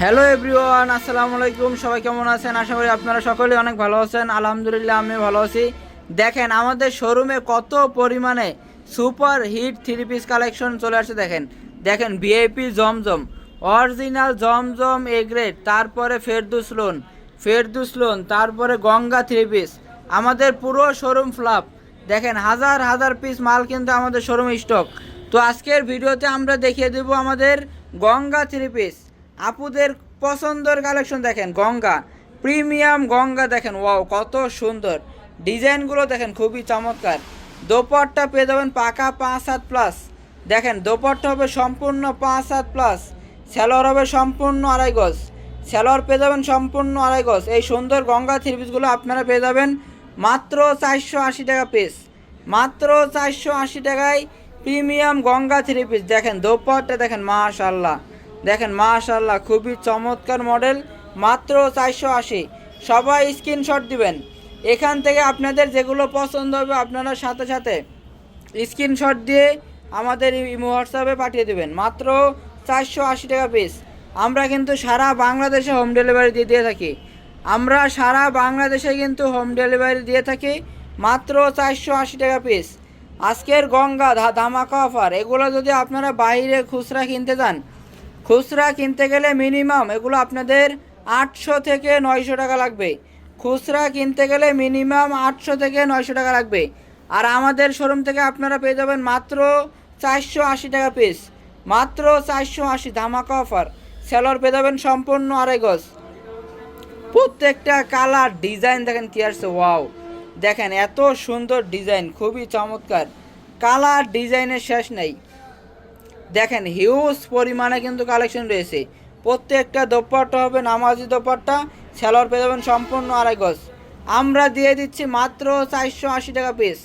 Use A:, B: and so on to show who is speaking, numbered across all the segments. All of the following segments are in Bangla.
A: হ্যালো এভরিওয়ান আসসালামু আলাইকুম। সবাই কেমন আছেন? আশা করি আপনারা সকলে অনেক ভালো আছেন। আলহামদুলিল্লাহ আমি ভালো আছি। দেখেন, আমাদের শোরুমে কত পরিমাণে super hit three piece collection চলে আসছে, দেখেন। দেখেন VIP Zamzam original Zamzam A grade তারপরে ফেরদুস লোন ফেরদুস লোন তারপরে গঙ্গা থ্রি পিস আমাদের পুরো শোরুম ফ্লাপ দেখেন, হাজার হাজার পিস মাল কিন্তু আমাদের শোরুম স্টক তো আজকের ভিডিওতে আমরা দেখিয়ে দেব আমাদের গঙ্গা থ্রি পিস আপুদের পছন্দের কালেকশন দেখেন, গঙ্গা। প্রিমিয়াম গঙ্গা দেখেন ওয়াও কত সুন্দর। ডিজাইনগুলো দেখেন, খুবই চমৎকার। দোপাট্টা পেয়ে যাবেন পাকা পাঁচ সাত প্লাস দেখেন, দোপাট্টা হবে সম্পূর্ণ পাঁচ সাত প্লাস স্যালোয়ার হবে সম্পূর্ণ আড়াই গজ। স্যালোয়ার পেয়ে যাবেন সম্পূর্ণ আড়াই গজ। এই সুন্দর গঙ্গা থ্রি পিসগুলো আপনারা পেয়ে যাবেন মাত্র চারশো আশি টাকা পিস মাত্র চারশো আশি টাকায় প্রিমিয়াম গঙ্গা থ্রি পিস দেখেন, দোপাট্টা দেখেন মাশাল্লাহ দেখেন মাশাল্লাহ খুবই চমৎকার মডেল মাত্র চারশো আশি। সবাই স্ক্রিনশট দিবেন। এখান থেকে আপনাদের যেগুলো পছন্দ হবে, আপনারা সাথে সাথে স্ক্রিনশট দিয়ে আমাদের ইমো হোয়াটসঅ্যাপে পাঠিয়ে দেবেন। মাত্র চারশো আশি টাকা পিস আমরা কিন্তু সারা বাংলাদেশে হোম ডেলিভারি দিয়ে দিয়ে থাকি। আমরা সারা বাংলাদেশে কিন্তু হোম ডেলিভারি দিয়ে থাকি। মাত্র চারশো আশি টাকা পিস আজকের গঙ্গা ধামাকা অফার এগুলো যদি আপনারা বাইরে খুচরা কিনতে যান খুচরা কিনতে গেলে মিনিমাম এগুলো আপনাদের আটশো থেকে নয়শো টাকা লাগবে। খুচরা কিনতে গেলে মিনিমাম আটশো থেকে নয়শো টাকা লাগবে। আর আমাদের শোরুম থেকে আপনারা পেয়ে যাবেন মাত্র চারশো আশি টাকা পিস। মাত্র চারশো আশি ধামাকা অফার। সেলর পেয়ে যাবেন সম্পূর্ণ আড়াই গজ। প্রত্যেকটা কালার ডিজাইন দেখেন কি আসছে, ওয়াও। দেখেন এত সুন্দর ডিজাইন, খুবই চমৎকার। কালার ডিজাইনের শেষ নেই। দেখেন হিউজ পরিমাণে কিন্তু কালেকশন রয়েছে। প্রত্যেকটা দোপাট্টা হবে, নামাজি দোপাট্টা সেলর পেয়ে যাবেন সম্পূর্ণ আড়াই গজ। আমরা দিয়ে দিচ্ছি মাত্র চারশো আশি টাকা পিস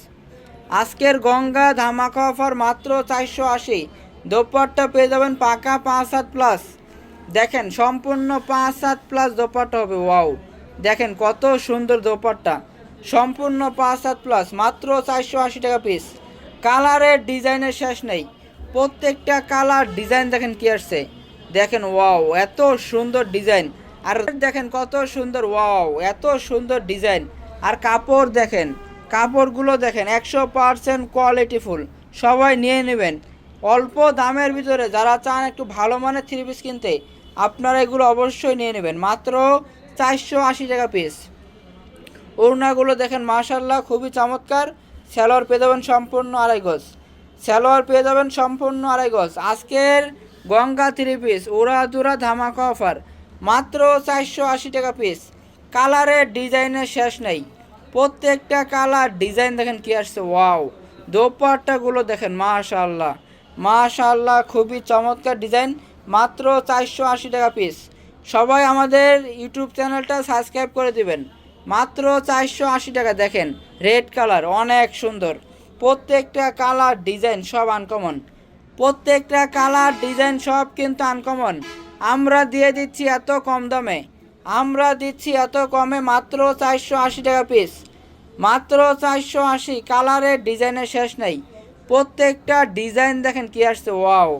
A: আজকের গঙ্গা ধামাকা অফার মাত্র চারশো আশি। দোপাট্টা পেয়ে যাবেন পাকা পাঁচ সাত প্লাস দেখেন, সম্পূর্ণ পাঁচ সাত প্লাস দোপাট্টা হবে ওয়াও দেখেন, কত সুন্দর দোপাট্টা। সম্পূর্ণ পাঁচ সাত প্লাস মাত্র চারশো আশি টাকা পিস কালারের ডিজাইনের শেষ নেই। প্রত্যেকটা কালার ডিজাইন দেখেন কি আসছে। দেখেন, ওয়াও, এত সুন্দর ডিজাইন। আর দেখেন কত সুন্দর, ওয়াও, এত সুন্দর ডিজাইন। আর কাপড় দেখেন, কাপড়গুলো দেখেন, একশো পারসেন্ট কোয়ালিটিফুল সবাই নিয়ে নেবেন। অল্প দামের ভিতরে যারা চান একটু ভালো মানের থ্রি পিস কিনতে, আপনারা এগুলো অবশ্যই নিয়ে নেবেন। মাত্র চারশো আশি টাকা পিস ওড়নাগুলো দেখেন মাশাল্লাহ খুবই চমৎকার। স্যালোয়ার পেয়ে সম্পূর্ণ আড়াই গজ। স্যালোয়ার পেয়ে যাবেন সম্পূর্ণ আড়াই গজ। আজকের গঙ্গা থ্রি পিস উড়া দুরা ধামাকা অফার মাত্র চারশো আশি টাকা পিস কালারের ডিজাইনের শেষ নেই। প্রত্যেকটা কালার ডিজাইন দেখেন কি আসছে ওয়াও দোপাট্টাগুলো দেখেন মাশাল্লাহ মাশাল্লাহ খুবই চমৎকার ডিজাইন, মাত্র চারশো আশি টাকা পিস সবাই আমাদের ইউটিউব চ্যানেলটা সাবস্ক্রাইব করে দিবেন। মাত্র চারশো আশি টাকা, দেখেন রেড কালার অনেক সুন্দর। প্রত্যেকটা কালার ডিজাইন সব আনকমন প্রত্যেকটা কালার ডিজাইন সব কিন্তু আনকমন আমরা দিয়ে দিচ্ছি এত কম দামে। আমরা দিচ্ছি এত কমে মাত্র চারশো আশি টাকা পিস মাত্র চারশো আশি কালারের ডিজাইনের শেষ নেই। প্রত্যেকটা ডিজাইন দেখেন কি আসছে ওয়াও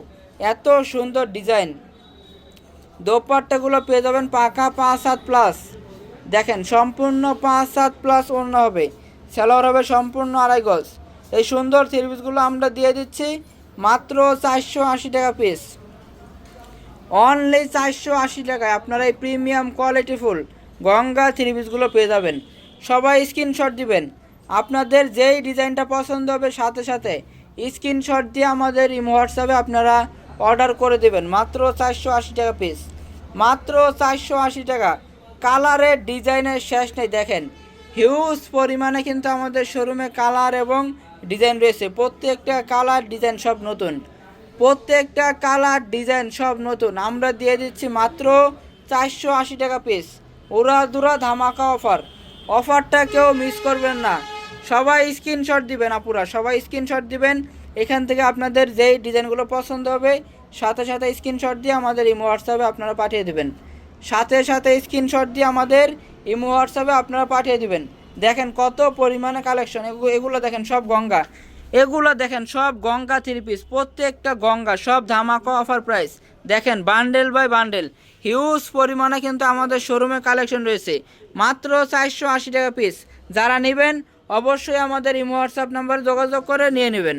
A: এত সুন্দর ডিজাইন দোপাট্টাগুলো পেয়ে যাবেন পাকা পাঁচ সাত প্লাস দেখেন, সম্পূর্ণ পাঁচ সাত প্লাস অন্য হবে। সেলোয়ার হবে সম্পূর্ণ আড়াই গজ। এই সুন্দর থ্রি পিসগুলো আমরা দিয়ে দিচ্ছি মাত্র চারশো আশি টাকা পিস অনলি চারশো আশি টাকায় আপনারা এই premium quality full Ganga three পিসগুলো পেয়ে যাবেন। সবাই স্ক্রিনশট দিবেন। আপনাদের যেই ডিজাইনটা পছন্দ হবে সাথে সাথে স্ক্রিনশট দিয়ে আমাদের ইমো হোয়াটসঅ্যাপে আপনারা অর্ডার করে দেবেন। মাত্র চারশো আশি টাকা পিস মাত্র চারশো আশি টাকা। কালারের ডিজাইনের শেষ নেই, দেখেন। হিউজ পরিমাণে কিন্তু আমাদের শোরুমে কালার এবং ডিজাইন রয়েছে। প্রত্যেকটা কালার ডিজাইন সব নতুন। প্রত্যেকটা কালার ডিজাইন সব নতুন। আমরা দিয়ে দিচ্ছি মাত্র চারশো আশি টাকা পিস উড়া দুরা ধামাকা অফার অফারটা কেউ মিস করবেন না। সবাই স্ক্রিনশট দিবেন আপুরা। সবাই স্ক্রিনশট দিবেন। এখান থেকে আপনাদের যেই ডিজাইনগুলো পছন্দ হবে, সাথে সাথে স্ক্রিনশট দিয়ে আমাদের ইমো হোয়াটসঅ্যাপে আপনারা পাঠিয়ে দেবেন। সাথে সাথে স্ক্রিনশট দিয়ে আমাদের ইমো হোয়াটসঅ্যাপে আপনারা পাঠিয়ে দিবেন। দেখেন কত পরিমাণে কালেকশন এগুলো দেখেন সব গঙ্গা। এগুলো দেখেন সব গঙ্গা থ্রি পিস প্রত্যেকটা গঙ্গা, সব ধামাকা অফার প্রাইস দেখেন বান্ডেল বাই বান্ডেল হিউজ পরিমাণে কিন্তু আমাদের শোরুমে কালেকশন রয়েছে। মাত্র চারশো আশি টাকা পিস যারা নেবেন, অবশ্যই আমাদের ইমো হোয়াটসঅ্যাপ নাম্বারে যোগাযোগ করে নিয়ে নেবেন।